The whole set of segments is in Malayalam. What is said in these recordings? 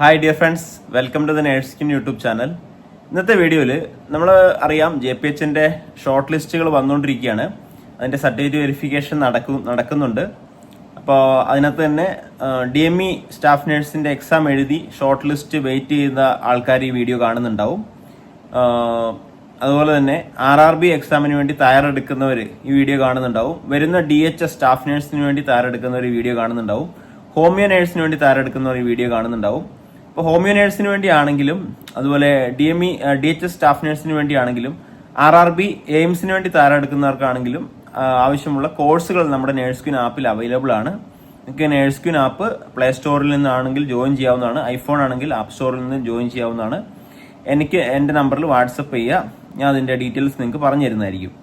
Hi dear friends welcome to the Nurskin YouTube channel ഇന്നത്തെ വീഡിയോയിൽ നമ്മൾ അറിയാം ജെ പി എച്ചിന്റെ ഷോർട്ട് ലിസ്റ്റുകൾ വന്നുകൊണ്ടിരിക്കുകയാണ്. അതിന്റെ സർട്ടിഫിക്കറ്റ് വെരിഫിക്കേഷൻ നടക്കും നടക്കുന്നുണ്ട്. അപ്പോൾ അതിനകത്ത് തന്നെ ഡി എം ഇ സ്റ്റാഫ് നേഴ്സിന്റെ എക്സാം എഴുതി ഷോർട്ട് ലിസ്റ്റ് വെയിറ്റ് ചെയ്യുന്ന ആൾക്കാർ ഈ വീഡിയോ കാണുന്നുണ്ടാവും. അതുപോലെ തന്നെ ആർ ആർ ബി എക്സാമിന് വേണ്ടി തയ്യാറെടുക്കുന്നവർ ഈ വീഡിയോ കാണുന്നുണ്ടാവും. വരുന്ന ഡി എച്ച് എസ് സ്റ്റാഫ് നേഴ്സിന് വേണ്ടി തയ്യാറെടുക്കുന്നവർ ഈ വീഡിയോ കാണുന്നുണ്ടാവും. ഹോമിയോ നേഴ്സിന് വേണ്ടി തയ്യാറെടുക്കുന്നവർ ഈ വീഡിയോ കാണുന്നുണ്ടാവും. ഇപ്പോൾ ഹോമിയോ നേഴ്സിന് വേണ്ടിയാണെങ്കിലും അതുപോലെ D M E D H S staff നേഴ്സിന് വേണ്ടിയാണെങ്കിലും ആർ ആർ ബി എയിംസിന് വേണ്ടി തയ്യാറെടുക്കുന്നവർക്കാണെങ്കിലും ആവശ്യമുള്ള കോഴ്സുകൾ നമ്മുടെ നേഴ്സ് ക്യൂൻ ആപ്പിൽ അവൈലബിൾ ആണ്. നിങ്ങൾക്ക് നേഴ്സ് ക്യൂൻ ആപ്പ് പ്ലേ സ്റ്റോറിൽ നിന്നാണെങ്കിൽ ജോയിൻ ചെയ്യാവുന്നതാണ്. ഐഫോൺ ആണെങ്കിൽ ആപ്പ് സ്റ്റോറിൽ നിന്ന് ജോയിൻ ചെയ്യാവുന്നതാണ്. എനിക്ക് എന്റെ നമ്പറിൽ വാട്സപ്പ് ചെയ്യുക ഞാൻ അതിന്റെ ഡീറ്റെയിൽസ് നിങ്ങൾക്ക് പറഞ്ഞു തരുന്നതായിരിക്കും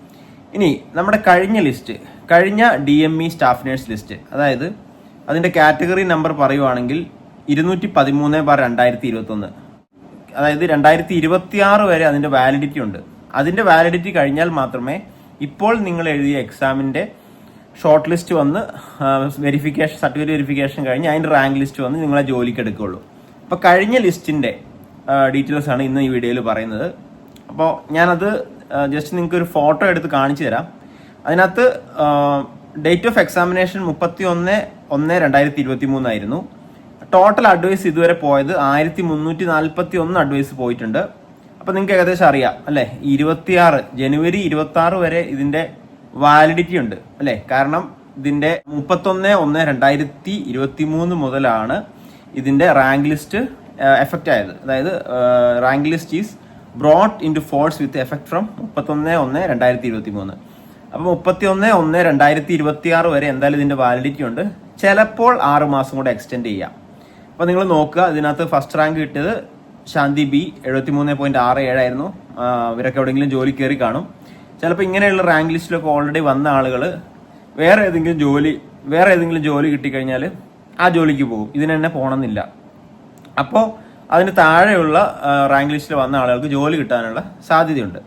ഇനി നമ്മുടെ കഴിഞ്ഞ ലിസ്റ്റ് കഴിഞ്ഞ D M E staff nurse list. അതായത് അതിന്റെ കാറ്റഗറി നമ്പർ പറയുവാണെങ്കിൽ ഇരുന്നൂറ്റി പതിമൂന്ന് ബാർ രണ്ടായിരത്തി ഇരുപത്തൊന്ന് അതായത് രണ്ടായിരത്തി ഇരുപത്തി ആറ് വരെ അതിന്റെ വാലിഡിറ്റി ഉണ്ട്. അതിന്റെ വാലിഡിറ്റി കഴിഞ്ഞാൽ മാത്രമേ ഇപ്പോൾ നിങ്ങൾ എഴുതിയ എക്സാമിന്റെ ഷോർട്ട് ലിസ്റ്റ് വന്ന് വെരിഫിക്കേഷൻ സർട്ടിഫിക്കറ്റ് വെരിഫിക്കേഷൻ കഴിഞ്ഞ് അതിന്റെ റാങ്ക് ലിസ്റ്റ് വന്ന് നിങ്ങളെ ജോലിക്ക് എടുക്കുകയുള്ളൂ അപ്പോൾ കഴിഞ്ഞ ലിസ്റ്റിന്റെ ഡീറ്റെയിൽസ് ആണ് ഇന്ന് ഈ വീഡിയോയിൽ പറയുന്നത്. അപ്പോൾ ഞാനത് ജസ്റ്റ് നിങ്ങൾക്ക് ഒരു ഫോട്ടോ എടുത്ത് കാണിച്ചു തരാം. അതിനകത്ത് ഡേറ്റ് ഓഫ് എക്സാമിനേഷൻ മുപ്പത്തി ഒന്ന് ഒന്ന് രണ്ടായിരത്തി ഇരുപത്തി മൂന്നായിരുന്നു ടോട്ടൽ അഡ്വൈസ് ഇതുവരെ പോയത് ആയിരത്തി മുന്നൂറ്റി നാൽപ്പത്തി ഒന്ന് അഡ്വൈസ് പോയിട്ടുണ്ട്. അപ്പൊ നിങ്ങൾക്ക് ഏകദേശം അറിയാം അല്ലെ? ഇരുപത്തിയാറ് ജനുവരി ഇരുപത്തി ആറ് വരെ ഇതിന്റെ വാലിഡിറ്റി ഉണ്ട് അല്ലെ? കാരണം ഇതിന്റെ മുപ്പത്തൊന്ന് ഒന്ന് രണ്ടായിരത്തി ഇരുപത്തി മൂന്ന് മുതലാണ് ഇതിന്റെ റാങ്ക് ലിസ്റ്റ് എഫക്റ്റ് ആയത്. അതായത് rank list is brought in to force with effect from മുപ്പത്തൊന്ന് ഒന്ന് രണ്ടായിരത്തി ഇരുപത്തി മൂന്ന് അപ്പൊ മുപ്പത്തി ഒന്ന് ഒന്ന് രണ്ടായിരത്തി ഇരുപത്തി ആറ് വരെ എന്തായാലും ഇതിന്റെ വാലിഡിറ്റി ഉണ്ട്. ചിലപ്പോൾ ആറ് മാസം കൂടെ എക്സ്റ്റെൻഡ് ചെയ്യാം. അപ്പൊ നിങ്ങൾ നോക്കുക ഇതിനകത്ത് ഫസ്റ്റ് റാങ്ക് കിട്ടിയത് ശാന്തി ബി എഴുപത്തി മൂന്ന് പോയിന്റ് ആറ് ഏഴായിരുന്നു ഇവരൊക്കെ എവിടെയെങ്കിലും ജോലി കയറി കാണും. ചിലപ്പോൾ ഇങ്ങനെയുള്ള റാങ്ക് ലിസ്റ്റിലൊക്കെ ഓൾറെഡി വന്ന ആളുകൾ വേറെ ഏതെങ്കിലും ജോലി വേറെ ഏതെങ്കിലും ജോലി കിട്ടിക്കഴിഞ്ഞാൽ ആ ജോലിക്ക് പോകും. ഇതിന് തന്നെ പോകണമെന്നില്ല അപ്പോൾ അതിന് താഴെയുള്ള റാങ്ക് ലിസ്റ്റിൽ വന്ന ആളുകൾക്ക് ജോലി കിട്ടാനുള്ള സാധ്യതയുണ്ട്.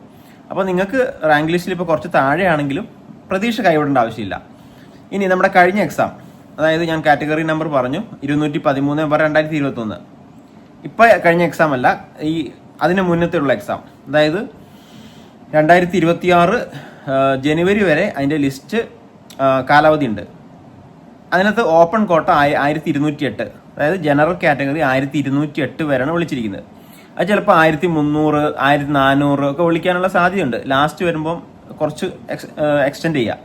അപ്പോൾ നിങ്ങൾക്ക് റാങ്ക് ലിസ്റ്റിൽ ഇപ്പോൾ കുറച്ച് താഴെയാണെങ്കിലും പ്രതീക്ഷ കൈവിടേണ്ട ആവശ്യമില്ല. ഇനി നമ്മുടെ കഴിഞ്ഞ എക്സാം അതായത് ഞാൻ കാറ്റഗറി നമ്പർ പറഞ്ഞു ഇരുന്നൂറ്റി പതിമൂന്ന് ബാർ രണ്ടായിരത്തി ഇരുപത്തി ഒന്ന് ഇപ്പം കഴിഞ്ഞ എക്സാം അല്ല ഈ അതിന് മുന്നത്തെയുള്ള എക്സാം അതായത് രണ്ടായിരത്തി ഇരുപത്തി ആറ് ജനുവരി വരെ അതിന്റെ ലിസ്റ്റ് കാലാവധി ഉണ്ട്. അതിനകത്ത് ഓപ്പൺ കോട്ട ആയി ആയിരത്തി ഇരുന്നൂറ്റി എട്ട് അതായത് ജനറൽ കാറ്റഗറി ആയിരത്തി ഇരുന്നൂറ്റി എട്ട് വരെയാണ് വിളിച്ചിരിക്കുന്നത്. അത് ചിലപ്പോൾ ആയിരത്തി മുന്നൂറ് ആയിരത്തി നാനൂറ് ഒക്കെ വിളിക്കാനുള്ള സാധ്യതയുണ്ട്. ലാസ്റ്റ് വരുമ്പം കുറച്ച് എക്സ്റ്റെൻഡ് ചെയ്യാം.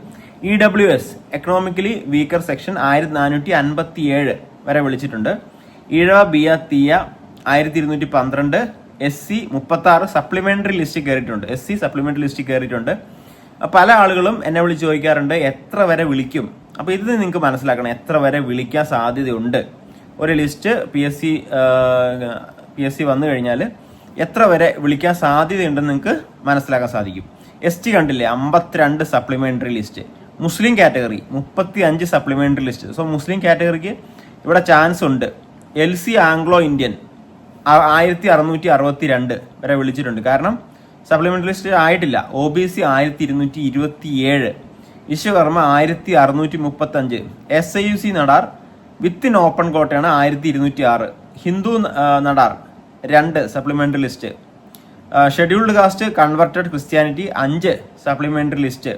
E W S economically weaker section ആയിരത്തി നാനൂറ്റി അൻപത്തി ഏഴ് വരെ വിളിച്ചിട്ടുണ്ട്. ഈഴവ ബിയ തീയ ആയിരത്തി ഇരുന്നൂറ്റി പന്ത്രണ്ട് എസ് സി മുപ്പത്തി ആറ് സപ്ലിമെന്ററി ലിസ്റ്റ് കയറിയിട്ടുണ്ട് എസ് സി സപ്ലിമെന്ററി ലിസ്റ്റ് കയറിയിട്ടുണ്ട് പല ആളുകളും എന്നെ വിളിച്ച് ചോദിക്കാറുണ്ട് എത്ര വരെ വിളിക്കും? അപ്പോൾ ഇത് നിങ്ങൾക്ക് മനസ്സിലാക്കണം എത്ര വരെ വിളിക്കാൻ സാധ്യതയുണ്ട്. ഒരു list P S C P S C വന്നു കഴിഞ്ഞാൽ എത്ര വരെ വിളിക്കാൻ സാധ്യതയുണ്ടെന്ന് നിങ്ങൾക്ക് മനസ്സിലാക്കാൻ സാധിക്കും. എസ് ടി കണ്ടില്ലേ അമ്പത്തിരണ്ട് സപ്ലിമെന്ററി ലിസ്റ്റ് മുസ്ലിം കാറ്റഗറി. മുപ്പത്തി അഞ്ച് സപ്ലിമെന്ററി ലിസ്റ്റ് സോ മുസ്ലിം കാറ്റഗറിക്ക് ഇവിടെ ചാൻസ് ഉണ്ട്. L C Anglo Indian. ആയിരത്തി അറുന്നൂറ്റി അറുപത്തി രണ്ട് വരെ വിളിച്ചിട്ടുണ്ട്. കാരണം സപ്ലിമെന്ററി ലിസ്റ്റ് ആയിട്ടില്ല. ഒ ബി സി ആയിരത്തി ഇരുന്നൂറ്റി ഇരുപത്തി ഏഴ് വിശ്വകർമ്മ ആയിരത്തി അറുന്നൂറ്റി മുപ്പത്തി അഞ്ച് S I U C Nadar within open കോട്ടയാണ് ആയിരത്തി ഇരുന്നൂറ്റി ആറ് ഹിന്ദു നടാർ രണ്ട് supplementary list scheduled caste converted Christianity അഞ്ച് സപ്ലിമെന്ററി ലിസ്റ്റ്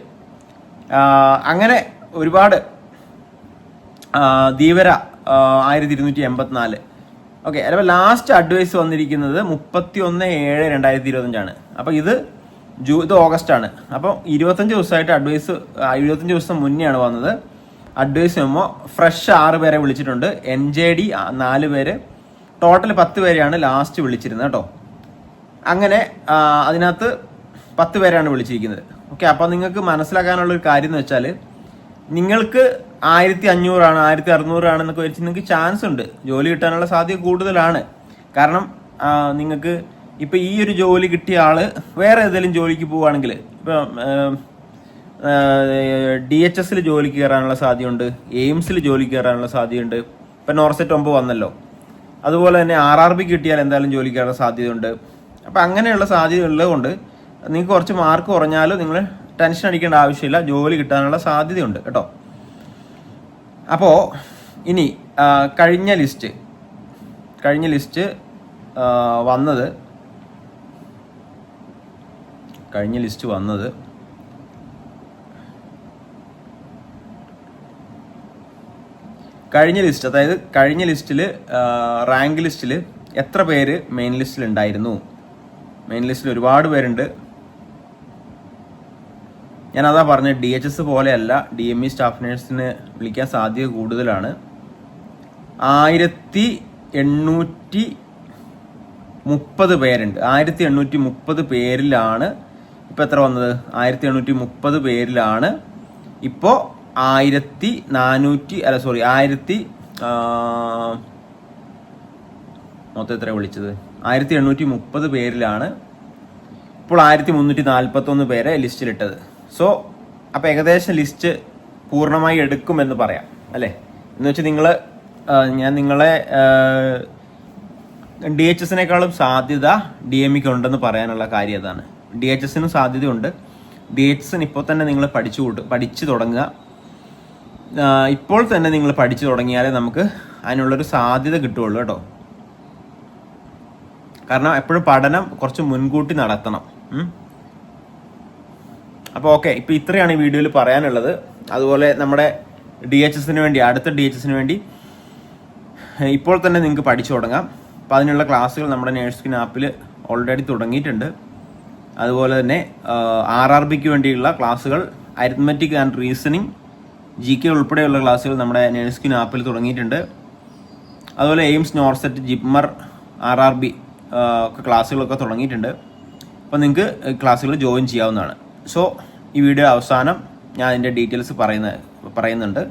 അങ്ങനെ ഒരുപാട് ധീവര ആയിരത്തി ഇരുന്നൂറ്റി എൺപത്തിനാല് ഓക്കെ അപ്പോൾ ലാസ്റ്റ് അഡ്വൈസ് വന്നിരിക്കുന്നത് മുപ്പത്തി ഒന്ന് ഏഴ് രണ്ടായിരത്തി ഇരുപത്തഞ്ചാണ് അപ്പോൾ ഇത് ജൂ ഇത് ഓഗസ്റ്റ് ആണ്. അപ്പോൾ ഇരുപത്തഞ്ച് ദിവസമായിട്ട് അഡ്വൈസ് ആ, ഇരുപത്തഞ്ച് ദിവസം മുന്നെയാണ് വന്നത്. അഡ്വൈസ് വരുമ്പോൾ ഫ്രഷ് ആറ് പേരെ വിളിച്ചിട്ടുണ്ട്. എൻ ജെ ഡി നാല് പേര്. ടോട്ടൽ പത്ത് പേരെയാണ് ലാസ്റ്റ് വിളിച്ചിരുന്നത് കേട്ടോ. അങ്ങനെ അതിനകത്ത് പത്ത് പേരാണ് വിളിച്ചിരിക്കുന്നത്. ഓക്കെ അപ്പോൾ നിങ്ങൾക്ക് മനസ്സിലാക്കാനുള്ള ഒരു കാര്യം എന്ന് വെച്ചാൽ നിങ്ങൾക്ക് ആയിരത്തി അഞ്ഞൂറാണ് ആയിരത്തി അറുന്നൂറാണെന്നൊക്കെ വെച്ച് നിങ്ങൾക്ക് ചാൻസ് ഉണ്ട്. ജോലി കിട്ടാനുള്ള സാധ്യത കൂടുതലാണ്. കാരണം നിങ്ങൾക്ക് ഇപ്പൊ ഈ ഒരു ജോലി കിട്ടിയ ആൾ വേറെ ഏതെങ്കിലും ജോലിക്ക് പോവുകയാണെങ്കിൽ ഇപ്പൊ ഡി എച്ച് എസിൽ ജോലിക്ക് കയറാനുള്ള സാധ്യതയുണ്ട് എയിംസിൽ ജോലിക്ക് കയറാനുള്ള സാധ്യതയുണ്ട്. ഇപ്പൊ നോർസെറ്റ് ഒമ്പത് വന്നല്ലോ. അതുപോലെ തന്നെ ആർ ആർ ബി കിട്ടിയാൽ എന്തായാലും ജോലിക്ക് കയറാൻ സാധ്യതയുണ്ട്. അപ്പം അങ്ങനെയുള്ള സാധ്യത ഉള്ളതുകൊണ്ട് നിങ്ങൾക്ക് കുറച്ച് മാർക്ക് കുറഞ്ഞാലും നിങ്ങൾ ടെൻഷൻ അടിക്കേണ്ട ആവശ്യമില്ല. ജോലി കിട്ടാനുള്ള സാധ്യതയുണ്ട് കേട്ടോ. അപ്പോൾ ഇനി കഴിഞ്ഞ ലിസ്റ്റ് കഴിഞ്ഞ ലിസ്റ്റ് വന്നത് കഴിഞ്ഞ ലിസ്റ്റ് വന്നത് കഴിഞ്ഞ ലിസ്റ്റ് അതായത് കഴിഞ്ഞ ലിസ്റ്റിൽ റാങ്ക് ലിസ്റ്റിൽ എത്ര പേര് മെയിൻ ലിസ്റ്റിൽ ഉണ്ടായിരുന്നു? മെയിൻ ലിസ്റ്റിൽ ഒരുപാട് പേരുണ്ട്. ഞാൻ അതാ പറഞ്ഞത് ഡി എച്ച് എസ് പോലെയല്ല ഡി എം ഇ സ്റ്റാഫ് നേഴ്സിന് വിളിക്കാൻ സാധ്യത കൂടുതലാണ്. ആയിരത്തി എണ്ണൂറ്റി മുപ്പത് പേരുണ്ട്. ആയിരത്തി എണ്ണൂറ്റി മുപ്പത് പേരിലാണ് ഇപ്പം എത്ര വന്നത്? ആയിരത്തി എണ്ണൂറ്റി മുപ്പത് പേരിലാണ്. ഇപ്പോൾ ആയിരത്തി നാനൂറ്റി അല്ല സോറി ആയിരത്തി മൊത്തം എത്ര വിളിച്ചത്? ആയിരത്തി എണ്ണൂറ്റി മുപ്പത് പേരിലാണ് ഇപ്പോൾ ആയിരത്തി മുന്നൂറ്റി നാൽപ്പത്തൊന്ന് പേരെ ലിസ്റ്റിലിട്ടത്. സോ അപ്പോൾ ഏകദേശം ലിസ്റ്റ് പൂർണമായി എടുക്കുമെന്ന് പറയാം അല്ലേ? എന്ന് വെച്ചാൽ നിങ്ങൾ ഞാൻ നിങ്ങളെ ഡി എച്ച് എസിനേക്കാളും സാധ്യത ഡി എം ഇക്ക് ഉണ്ടെന്ന് പറയാനുള്ള കാര്യം അതാണ്. ഡി എച്ച് എസിനും സാധ്യതയുണ്ട്. ഡി എച്ച് എസിന് ഇപ്പോൾ തന്നെ നിങ്ങൾ പഠിച്ചു കൂട്ട് പഠിച്ചു തുടങ്ങുക. ഇപ്പോൾ തന്നെ നിങ്ങൾ പഠിച്ചു തുടങ്ങിയാലേ നമുക്ക് അതിനുള്ളൊരു സാധ്യത കിട്ടുള്ളൂ കേട്ടോ. കാരണം എപ്പോഴും പഠനം കുറച്ച് മുൻകൂട്ടി നടത്തണം. അപ്പോൾ ഓക്കെ ഇപ്പോൾ ഇത്രയാണ് ഈ വീഡിയോയിൽ പറയാനുള്ളത്. അതുപോലെ നമ്മുടെ ഡി എച്ച് എസിന് വേണ്ടി അടുത്ത ഡി എച്ച് എസിന് വേണ്ടി ഇപ്പോൾ തന്നെ നിങ്ങൾക്ക് പഠിച്ചു തുടങ്ങാം. അപ്പോൾ അതിനുള്ള ക്ലാസ്സുകൾ നമ്മുടെ നേഴ്സ്കിൻ ആപ്പിൽ ഓൾറെഡി തുടങ്ങിയിട്ടുണ്ട്. അതുപോലെ തന്നെ ആർ ആർ ബിക്ക് വേണ്ടിയുള്ള ക്ലാസ്സുകൾ arithmetic and reasoning G K ഉൾപ്പെടെയുള്ള ക്ലാസ്സുകൾ നമ്മുടെ നേഴ്സ്കിൻ ആപ്പിൽ തുടങ്ങിയിട്ടുണ്ട്. അതുപോലെ AIIMS NORCET JIPMER R R B ഒക്കെ ക്ലാസ്സുകളൊക്കെ തുടങ്ങിയിട്ടുണ്ട്. അപ്പോൾ നിങ്ങൾക്ക് ക്ലാസ്സുകൾ ജോയിൻ ചെയ്യാവുന്നതാണ്. സോ ഈ വീഡിയോ അവസാനം ഞാൻ അതിന്റെ ഡീറ്റെയിൽസ് പറയുന്ന പറയുന്നുണ്ട്.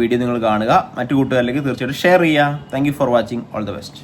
വീഡിയോ നിങ്ങൾ കാണുക. മറ്റു കൂട്ടുകാരിലേക്ക് തീർച്ചയായിട്ടും ഷെയർ ചെയ്യുക. Thank for watching all the best